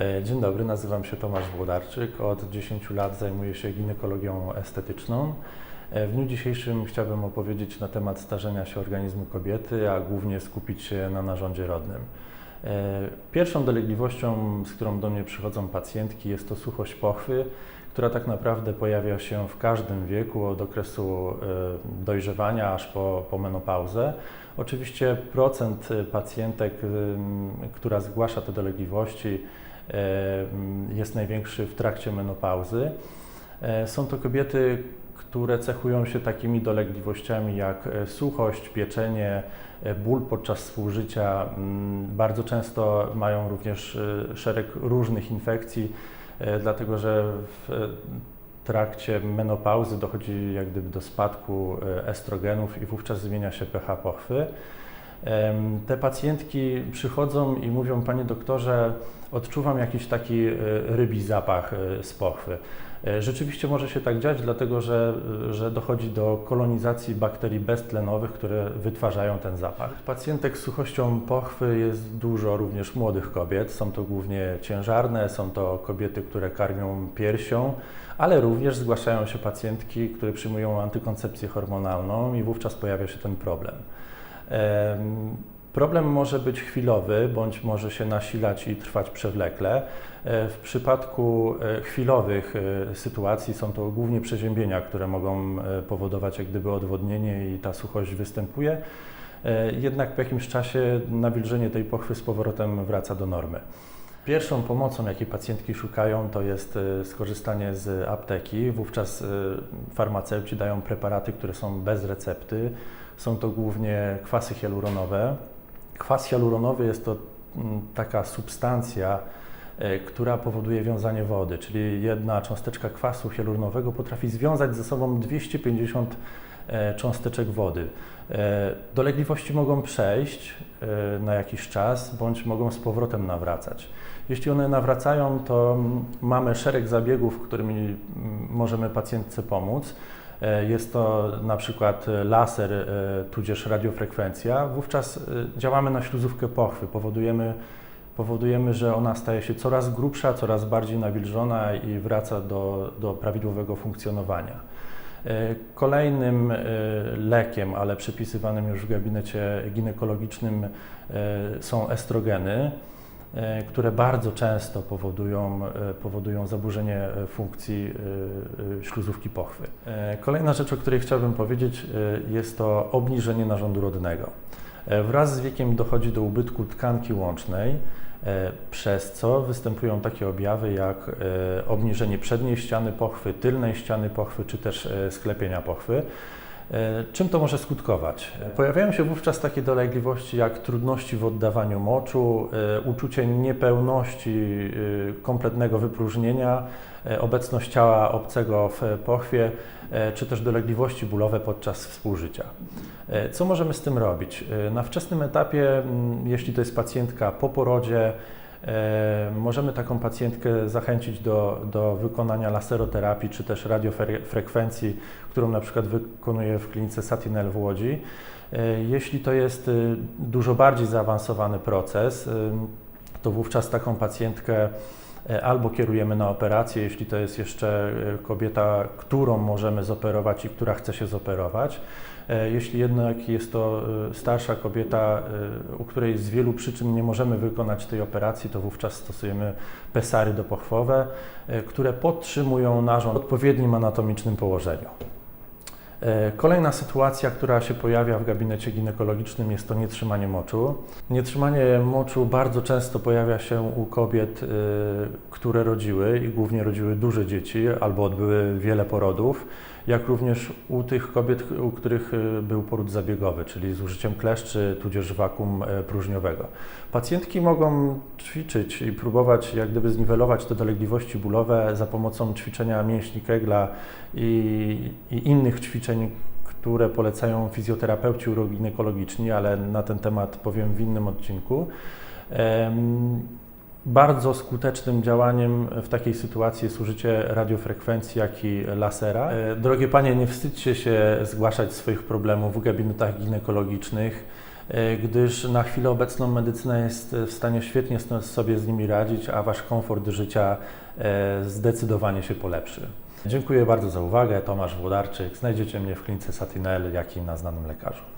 E, Dzień dobry, nazywam się Tomasz Włodarczyk. Od 10 lat zajmuję się ginekologią estetyczną. E, W dniu dzisiejszym chciałbym opowiedzieć na temat starzenia się organizmu kobiety, a głównie skupić się na narządzie rodnym. E, Pierwszą dolegliwością, z którą do mnie przychodzą pacjentki, jest to suchość pochwy, która tak naprawdę pojawia się w każdym wieku, od okresu e, dojrzewania aż po, po menopauzę. Oczywiście procent e, pacjentek, ym, która zgłasza te dolegliwości, e, jest największy w trakcie menopauzy. E, Są to kobiety, które cechują się takimi dolegliwościami jak e, suchość, pieczenie, e, ból podczas współżycia. Mm, Bardzo często mają również e, szereg różnych infekcji, e, dlatego że w e, trakcie menopauzy dochodzi jak gdyby do spadku e, estrogenów i wówczas zmienia się pH pochwy. Te pacjentki przychodzą i mówią, panie doktorze, odczuwam jakiś taki e, rybi zapach e, z pochwy. E, Rzeczywiście może się tak dziać, dlatego że, że dochodzi do kolonizacji bakterii beztlenowych, które wytwarzają ten zapach. Pacjentek z suchością pochwy jest dużo również młodych kobiet. Są to głównie ciężarne, są to kobiety, które karmią piersią, ale również zgłaszają się pacjentki, które przyjmują antykoncepcję hormonalną i wówczas pojawia się ten problem. Em, Problem może być chwilowy, bądź może się nasilać i trwać przewlekle. E, W przypadku e, chwilowych e, sytuacji są to głównie przeziębienia, które mogą powodować jak gdyby odwodnienie i ta suchość występuje. Jednak po jakimś czasie nawilżenie tej pochwy z powrotem wraca do normy. Pierwszą pomocą, jakiej pacjentki szukają, to jest skorzystanie z apteki. Wówczas farmaceuci dają preparaty, które są bez recepty. Są to głównie kwasy hialuronowe. Kwas hialuronowy jest to mm, taka substancja, e, która powoduje wiązanie wody, czyli jedna cząsteczka kwasu hialuronowego potrafi związać ze sobą 250 e, cząsteczek wody. E, Dolegliwości mogą przejść na jakiś czas, bądź mogą z powrotem nawracać. Jeśli one nawracają, to mm, mamy szereg zabiegów, którymi mm, możemy pacjentce pomóc. E, Jest to na przykład e, laser, e, tudzież radiofrekwencja. Wówczas działamy na śluzówkę pochwy, powodujemy, powodujemy, że ona staje się coraz grubsza, coraz bardziej nawilżona i wraca do, do prawidłowego funkcjonowania. Kolejnym lekiem, ale przepisywanym już w gabinecie ginekologicznym są estrogeny, które bardzo często powodują, e, powodują zaburzenie e, funkcji e, e, śluzówki pochwy. E, Kolejna rzecz, o której chciałbym powiedzieć, e, jest to obniżenie narządu rodnego. E, Wraz z wiekiem dochodzi do ubytku tkanki łącznej, e, przez co występują takie objawy jak e, obniżenie przedniej ściany pochwy, tylnej ściany pochwy czy też e, sklepienia pochwy. E, Czym to może skutkować? E, Pojawiają się wówczas takie dolegliwości jak trudności w oddawaniu moczu, e, uczucie niepełności kompletnego wypróżnienia, obecność ciała obcego w pochwie, czy też dolegliwości bólowe podczas współżycia. Co możemy z tym robić? Na wczesnym etapie, mm, jeśli to jest pacjentka po porodzie, możemy taką pacjentkę zachęcić do, do wykonania laseroterapii czy też radiofrekwencji, którą na przykład wykonuje w klinice Satinel w Łodzi. E, Jeśli to jest y, dużo bardziej zaawansowany proces, to wówczas taką pacjentkę e, albo kierujemy na operację, jeśli to jest jeszcze e, kobieta, którą możemy zoperować i która chce się zoperować. E, Jeśli jednak jest to e, starsza kobieta, e, u której z wielu przyczyn nie możemy wykonać tej operacji, to wówczas stosujemy pesary dopochwowe, e, które podtrzymują narząd w odpowiednim anatomicznym położeniu. E, Kolejna sytuacja, która się pojawia w gabinecie ginekologicznym, jest to nietrzymanie moczu. Nietrzymanie moczu bardzo często pojawia się u kobiet, y, które rodziły i głównie rodziły duże dzieci albo odbyły wiele porodów, jak również u tych kobiet, u których y, był poród zabiegowy, czyli z użyciem kleszczy tudzież wakum e, próżniowego. Pacjentki mogą ćwiczyć i próbować jak gdyby zniwelować te dolegliwości bólowe za pomocą ćwiczenia mięśni Kegla i, i innych ćwiczeń, które polecają fizjoterapeuci uroginekologiczni, ale na ten temat powiem w innym odcinku. Bardzo skutecznym działaniem w takiej sytuacji jest użycie radiofrekwencji, jak i lasera. E, Drogie panie, nie wstydźcie się zgłaszać swoich problemów w gabinetach ginekologicznych. e, gdyż na chwilę obecną medycyna jest w stanie świetnie sobie z nimi radzić, a Wasz komfort życia e, zdecydowanie się polepszy. Dziękuję bardzo za uwagę. Tomasz Włodarczyk. Znajdziecie mnie w klinice Satinel, jak i na znanym lekarzu.